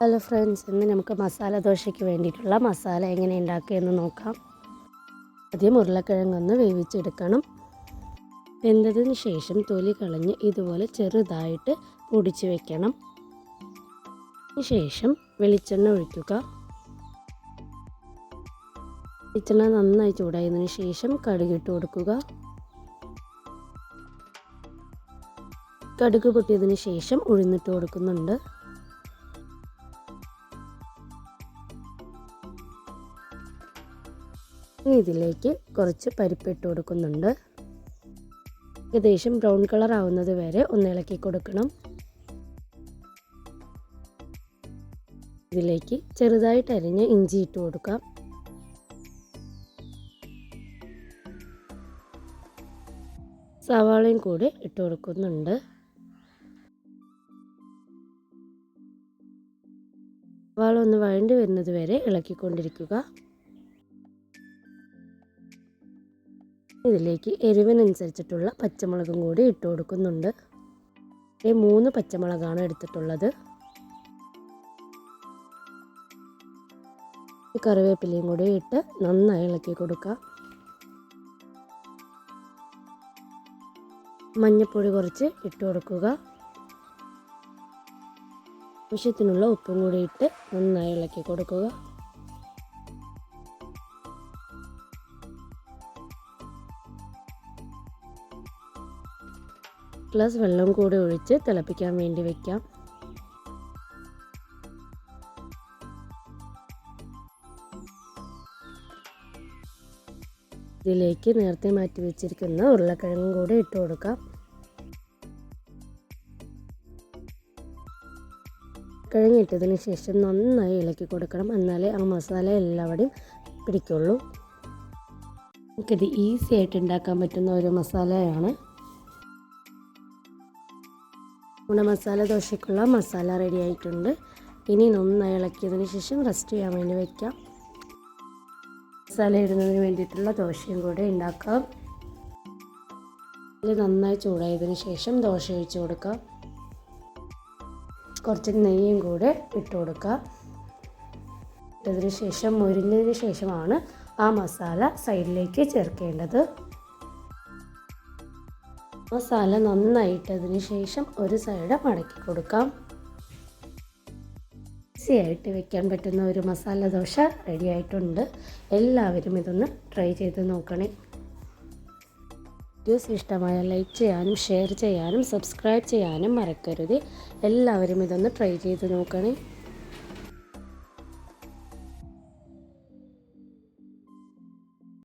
Hello friends ഇന്ന് നമുക്ക് മസാല ദോശയ്ക്ക് വേണ്ടിയിട്ടുള്ള മസാല എങ്ങനെ ഉണ്ടാക്കിയെന്ന് നോക്കാം. ആദ്യം ഉരുളക്കിഴങ്ങൊന്ന് വേവിച്ചെടുക്കണം. വെന്തതിന് ശേഷം തൊലി കളഞ്ഞ് ഇതുപോലെ ചെറുതായിട്ട് പൊടിച്ച് വെക്കണം. ശേഷം വെളിച്ചെണ്ണ ഒഴിക്കുക. വെളിച്ചെണ്ണ നന്നായി ചൂടായതിന് ശേഷം കടുകിട്ട് കൊടുക്കുക. കടുക് പൊട്ടിയതിന് ശേഷം ഉഴുന്നിട്ട് കൊടുക്കുന്നുണ്ട്. ഇതിലേക്ക് കുറച്ച് പരിപ്പിട്ട് കൊടുക്കുന്നുണ്ട്. ഏകദേശം ബ്രൗൺ കളർ ആവുന്നത് വരെ ഒന്ന് ഇളക്കി കൊടുക്കണം. ഇതിലേക്ക് ചെറുതായിട്ട് അരിഞ്ഞ് ഇഞ്ചി ഇട്ട് കൊടുക്കാം. സവാളയും കൂടി ഇട്ട് കൊടുക്കുന്നുണ്ട്. സവാള ഒന്ന് വഴണ്ടി വരുന്നത് വരെ ഇളക്കിക്കൊണ്ടിരിക്കുക. ഇതിലേക്ക് എരിവിനനുസരിച്ചിട്ടുള്ള പച്ചമുളകും കൂടി ഇട്ട് കൊടുക്കുന്നുണ്ട്. ഈ മൂന്ന് പച്ചമുളകാണ് എടുത്തിട്ടുള്ളത്. കറിവേപ്പിലയും കൂടി ഇട്ട് നന്നായി ഇളക്കി കൊടുക്കുക മഞ്ഞൾപ്പൊടി കുറച്ച് ഇട്ട് കൊടുക്കുക. ആവശ്യത്തിനുള്ള ഉപ്പും കൂടി ഇട്ട് നന്നായി ഇളക്കി കൊടുക്കുക. ഗ്ലാസ് വെള്ളം കൂടി ഒഴിച്ച് തിളപ്പിക്കാൻ വേണ്ടി വെക്കാം. ഇതിലേക്ക് നേരത്തെ മാറ്റി വെച്ചിരിക്കുന്ന ഉരുളക്കിഴങ്ങും കൂടി ഇട്ട് കൊടുക്കാം. കിഴങ്ങിട്ടതിന് ശേഷം നന്നായി ഇളക്കി കൊടുക്കണം. എന്നാലേ ആ മസാല എല്ലാവരും പിടിക്കുള്ളൂ. നമുക്കിത് ഈസി ആയിട്ട് ഉണ്ടാക്കാൻ പറ്റുന്ന ഒരു മസാലയാണ്. നമ്മുടെ മസാല ദോശയ്ക്കുള്ള മസാല റെഡി ആയിട്ടുണ്ട്. ഇനി നന്നായി ഇളക്കിയതിന് ശേഷം റെസ്റ്റ് ചെയ്യാൻ വേണ്ടി വയ്ക്കാം മസാല ഇടുന്നതിന് വേണ്ടിയിട്ടുള്ള ദോശയും കൂടെ ഉണ്ടാക്കാം. ഇത് നന്നായി ചൂടായതിനു ശേഷം ദോശ ഒഴിച്ച് കൊടുക്കാം. കുറച്ച് നെയ്യും കൂടെ ഇട്ട് കൊടുക്കുക ഇട്ടതിന് ശേഷം മുരിഞ്ഞതിന് ശേഷമാണ് ആ മസാല സൈഡിലേക്ക് ചേർക്കേണ്ടത്. മസാല നന്നായിട്ടതിന് ശേഷം ഒരു സൈഡ് മടക്കി കൊടുക്കാം. ഈസി ആയിട്ട് വെക്കാൻ പറ്റുന്ന ഒരു മസാല ദോശ റെഡി ആയിട്ടുണ്ട്. എല്ലാവരും ഇതൊന്ന് ട്രൈ ചെയ്ത് നോക്കണേ. വീഡിയോസ് ഇഷ്ടമായ ലൈക്ക് ചെയ്യാനും ഷെയർ ചെയ്യാനും സബ്സ്ക്രൈബ് ചെയ്യാനും മറക്കരുത്. എല്ലാവരും ഇതൊന്ന് ട്രൈ ചെയ്ത് നോക്കണേ.